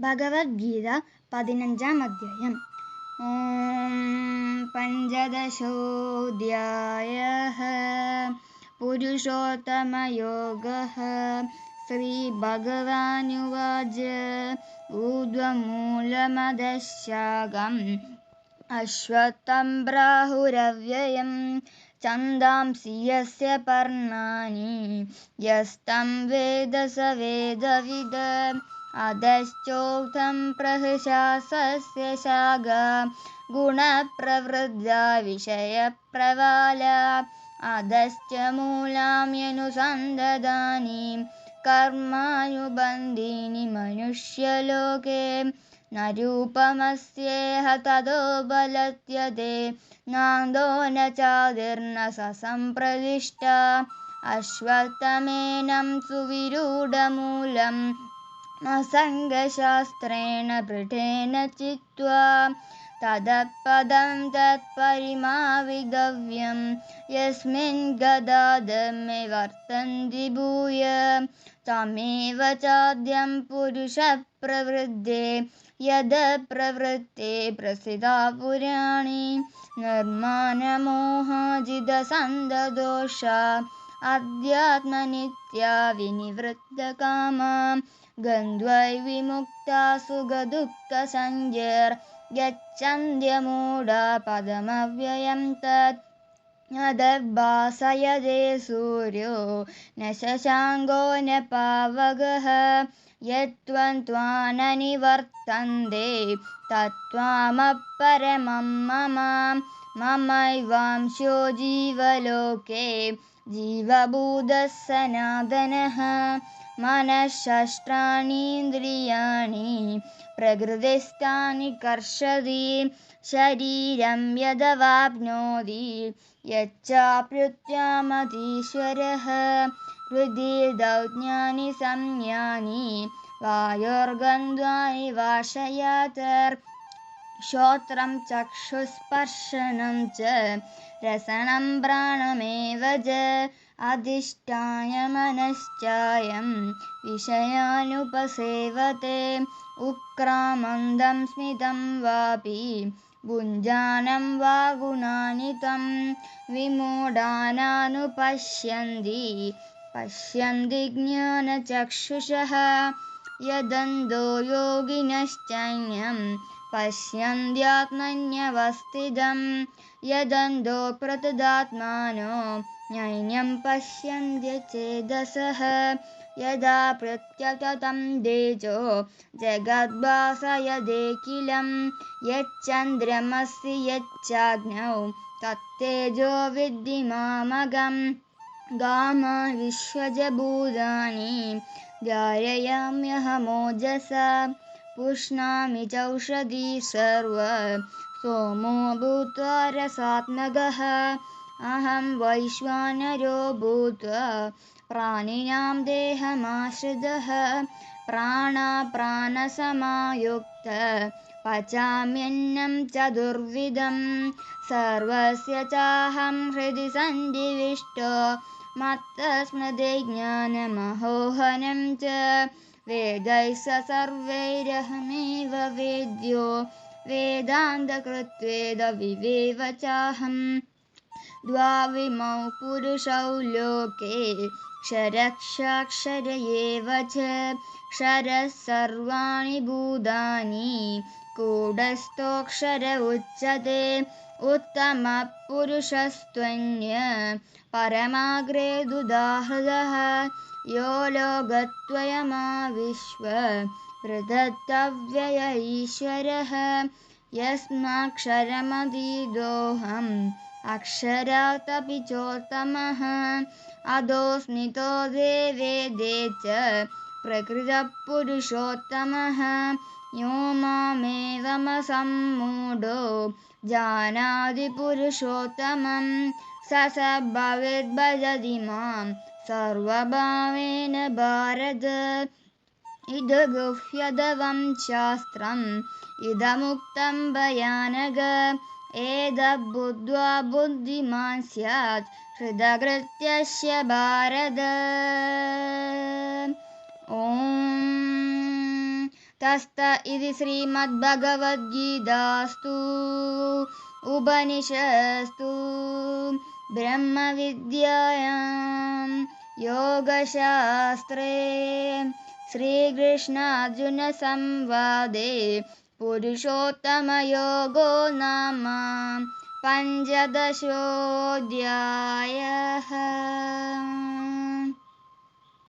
भगवद्गीता पदिनञ्जाम् अध्यायम्। ॐ पञ्चदशोऽध्यायः पुरुषोत्तमयोगः। श्रीभगवानुवाच ऊर्ध्वमूलमदशागम् अश्वत्थं प्राहुरव्ययं छन्दांसि यस्य पर्णानि। यस्तं वेद स वेदविद अधश्चोक्तं प्रहशासस्य शागा गुणप्रवृद्धा विषयप्रवाला। अधश्च मूलाम्यनुसन्ददानि कर्मानुबन्धीनि मनुष्यलोके। न रूपमस्येह ततो बलत्यते नान्दो न चादिर्न स सम्प्रदिष्टा अश्वत्थमेनं सुविरूढमूलम् असङ्गशास्त्रेण पृठेन चित्वा तदपदं तत्परिमाविगव्यं। यस्मिन् गदाधर्मे वर्तन्ति भूय तमेव चाद्यं पुरुषप्रवृद्धे यद् प्रवृत्ते प्रसिदा पुराणी। निर्माणमोहाजिदसन्ददोषा अध्यात्मनित्या विनिवृत्तकामा ഗന്ധൈവിമുക്ത സുഖദുഃഖ സഞ്ജേർ ഗച്ഛന്ത്യമൂഢ പദമവ്യയം തത് അതർഭാസയതേ സൂര്യോ ന ശശാങ്കോ ന പാവകः യത്വം ത്വാനനിവർത്തന്തേ തത്വാമപ്പരമം മമ മമൈവാംശോ ജീവലോകേ ജീവഭൂതസനാതനഃ मनःषष्ठानीन्द्रियाणि प्रकृतिस्थानि कर्षति शरीरं यदवाप्नोति यच्चाप्युत्यामतीश्वरः हृदि संज्ञानि वायोर्गन्ध्वानि वाशयात् श्रोत्रं चक्षुस्पर्शनं च रसनं प्राणमेव च अधिष्ठाय मनश्चायं विषयानुपसेवते। उक्रामन्दं स्मितं वापि भुञ्जानं वा गुणानि तं विमूढानानुपश्यन्ति। पश्यन्ति ज्ञानचक्षुषः यदन्धो योगिनश्चैन्यं पश्यन्त्यात्मन्यवस्थितं यदन्धो प्रतदात्मानो नैन्यं पश्यन्त्य चेदसः यदा प्रत्यततं तेजो जगद्भासयदेकिलं यच्चन्द्रमसि यच्चाग्नौ तत्तेजो विद्धि मामगं गाम विश्वजभूतानि धारयाम्यहमोजसा पुष्णामि चौषधी सर्व सोमो भूत्वा रसात्मकः अहं वैश्वानरो भूत्वा प्राणिनां देहमाश्रितः। प्राणाप्राणसमायुक्त पचाम्यन्नं चतुर्विधं। सर्वस्य चाहं हृदि सन्निविष्टो मत्तस्मृतिज्ञानमहोहनं च वेदैः स सर्वैरहमेव वेद्यो वेदान्तकृत्वेदविवेव चाहम् द्वाविमौ पुरुषौ लोके क्षरक्षाक्षर एव च। क्षरः सर्वाणि भूतानि कूढस्थोऽक्षर उच्यते उत्तमपुरुषस्त्वन्य परमाग्रे दुदाहृदः। यो लोकद्वयमाविश्व पृथक्तव्यय ईश्वरः यस्माक्षरमतीदोऽहम् अक्षरादपि चोत्तमः। अधोऽस्मितो देवेदे च प्रकृतपुरुषोत्तमः यो मामेवमसम्मूढो जानाति पुरुषोत्तमं स स भवेद्भजति मां सर्वभावेन भारत। इदगुह्यदवं शास्त्रम् इदमुक्तं भयानग एतद्बुद्ध्वा बुद्धिमान् स्यात् हृदकृत्यस्य भारत ॐ तस्त इति श्रीमद्भगवद्गीतास्तु उपनिषस्तु ब्रह्मविद्यायां योगशास्त्रे श्रीकृष्णार्जुनसंवादे पुरुषोत्तमयोगो नाम पञ्चदशोऽध्यायः